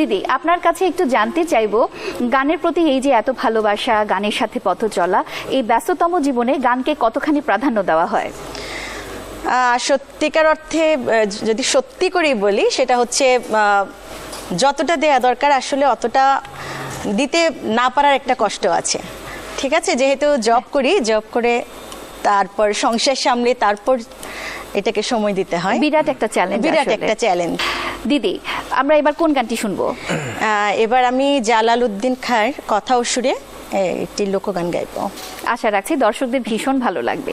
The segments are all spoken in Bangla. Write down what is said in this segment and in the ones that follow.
দিদি আপনার কাছে একটু জানতে চাইব গানের প্রতি এই যে এত ভালোবাসা গানের সাথে পথ চলা এই ব্যস্ততম জীবনে গানকে কতখানি প্রাধান্য দেওয়া হয়? সত্যিকার অর্থে যদি সত্যি করেই বলি সেটা হচ্ছে যতটা দেয়া দরকার আসলে অতটা দিতে না পারার একটা কষ্ট আছে। ঠিক আছে? যেহেতু জব করি জব করে তারপর সংসার সামলে তারপর এটাকে সময় দিতে হয়। বিরাট একটা চ্যালেঞ্জ বিরাট একটা চ্যালেঞ্জ দিদি আমরা এবার কোন গানটি শুনব? এবার আমি জালাল উদ্দিন খাঁর কথা ও সুরে একটি লোকগান গাইব। আশা রাখছি দর্শকদের ভীষণ ভালো লাগবে।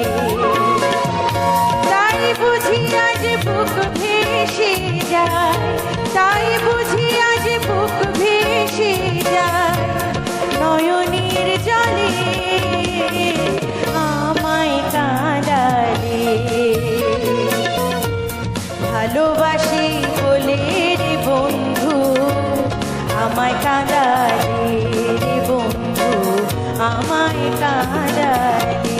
কাঁদালে বন্ধু আমায় কাঁদালে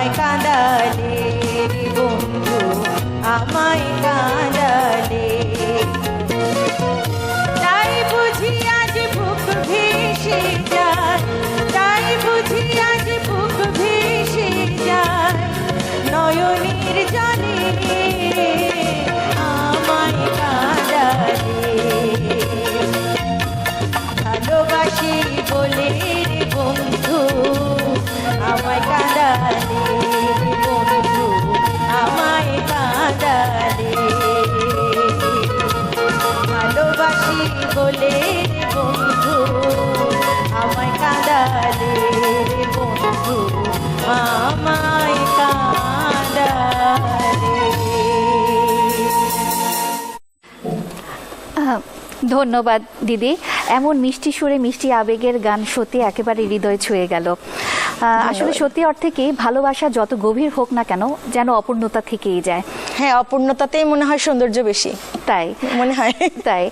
আমায় কাঁদালে বন্ধু, আমায় কাঁদালে। তাই বুঝি আজ বুক ভেসে যায়, তাই বুঝি আজ বুক ভেসে যায়, নয়নের জলে বলে বন্ধু আমায় কাঁদালে বন্ধু আমায় কাঁদালে। ধন্যবাদ দিদি। এমন মিষ্টি সুরে মিষ্টি আবেগের গান সত্যি একেবারে হৃদয় ছুঁয়ে গেল। আসলে সত্যি অর্থে কি ভালোবাসা যত গভীর হোক না কেন যেন অপূর্ণতা থেকেই যায়। হ্যাঁ অপূর্ণতাতেই মনে হয় সৌন্দর্য বেশি। তাই। মনে হয়। তাই।